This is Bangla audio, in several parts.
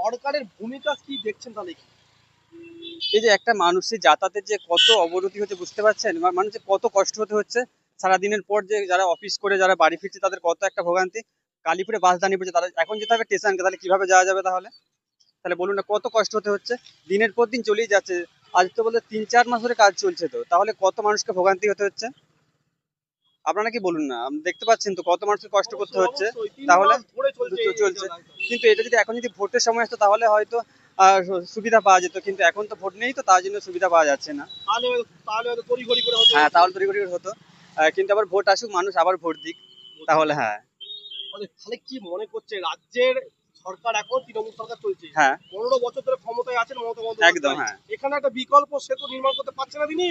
সরকারের ভূমিকা কি দেখছেন তাহলে এই যে একটা মানুষের যাতায়াতের যে কত অবনতি হচ্ছে, বুঝতে পারছেন? মানুষের কত কষ্ট হতে হচ্ছে, সারাদিনের পর যে যারা অফিস করে, যারা বাড়ি ফিরছে, তাদের কত একটা ভোগান্তি। কালীপুরে বাস দাঁড়িয়ে পড়ছে, তারা এখন যেতে হবে স্টেশনকে তাহলে কীভাবে যাওয়া যাবে তাহলে? তাহলে বলুন না, কত কষ্ট হতে হচ্ছে? দিনের পর দিন চলেই যাচ্ছে। আজ তো বলতে তিন চার মাস ধরে কাজ চলছে তো। তাহলে কত মানুষকে ভোগান্তি হতে হচ্ছে? আপনারা কি বলুন না? দেখতে পাচ্ছেন তো কত মানুষকে কষ্ট করতে হচ্ছে। তাহলে? চলছে। কিন্তু এটা যদি এখন যদি ভোটের সময় আসতো তাহলে হয়তো সুবিধা পাওয়া যেত। কিন্তু এখন তো ভোট নেই তো তার জন্য সুবিধা পাওয়া যাচ্ছে না। তাহলে তাহলে তড়িঘড়ি করে হতো। হ্যাঁ তাহলে তৈরি করে হতো। কিন্তু আবার ভোট আসুক মানুষ আবার ভোট দিক। তাহলে হ্যাঁ। তাহলে কি মনে করছে? রাজ্যের সরকার এখন তৃণমূল সরকার চলছে। হ্যাঁ। পনেরো বছর ধরে ক্ষমতায় আছেন মমতা বন্দ্যোপাধ্যায়। একদম হ্যাঁ। এখানে একটা বিকল্প সেতু নির্মাণ করতে পারছে না তিনি।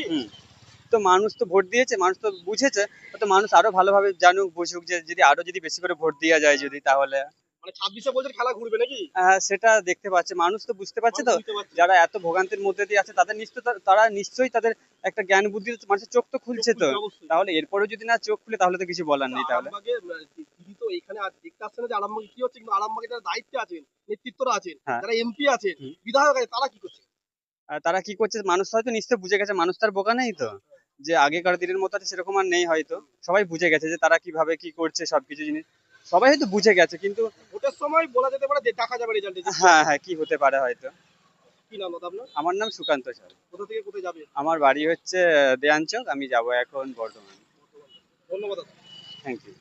তো মানুষ তো ভোট দিয়েছে মানুষ তো বুঝেছে তো মানুষ আরও ভালোভাবে জানুক বুঝুক যে যদি আরও যদি বেশি করে ভোট দেওয়া যায় যদি তাহলে। মানে ছাব্বিশে বছর খেলা ঘুরবে নাকি? আহ, সেটা দেখতে পাচ্ছে। মানুষ তো বুঝতে পারছে তো। যারা এত ভোগান্তির মধ্যে দিয়ে আছে তাদের নিশ্চয় তারা- নিশ্চয়ই তাদের একটা জ্ঞান বুদ্ধি মানুষের চোখ তো খুলছে তো। তাহলে এরপরেও যদি না চোখ খুলে তাহলে তো কিছু বলার নেই তাহলে। আরামবাগে, তো এখানে আর দেখতে আসছে না যে আরামবাগে কি হচ্ছে কিন্তু আরামবাগে যারা দায়িত্বে আছেন নেতৃত্বরা আছেন হ্যাঁ। যারা এমপি আছেন বিধায়ক আছে তারা কি করছে? তারা কি করছে? মানুষ হয়তো নিশ্চয় বুঝে গেছে মানুষ তার বোকা নেই তো। যে আগেকার দিনের মতো সেরকম আর নেই হয়তো। সবাই বুঝে গেছে যে তারা কীভাবে কি করছে সবকিছু জিনিস। সবাই হয়তো বুঝে গেছে কিন্তু ভোটের সময় বলা যেতে পারে যে দেখা যাবে রেজাল্ট হ্যাঁ হ্যাঁ কি হতে পারে হয়তো। কি নাম আপনার? আমার নাম সুকান্ত স্যার। কোথা থেকে কোথায় যাবে আমার বাড়ি হচ্ছে দেয়াঞ্চল আমি যাব এখন বর্ধমান। ধন্যবাদ থ্যাংক ইউ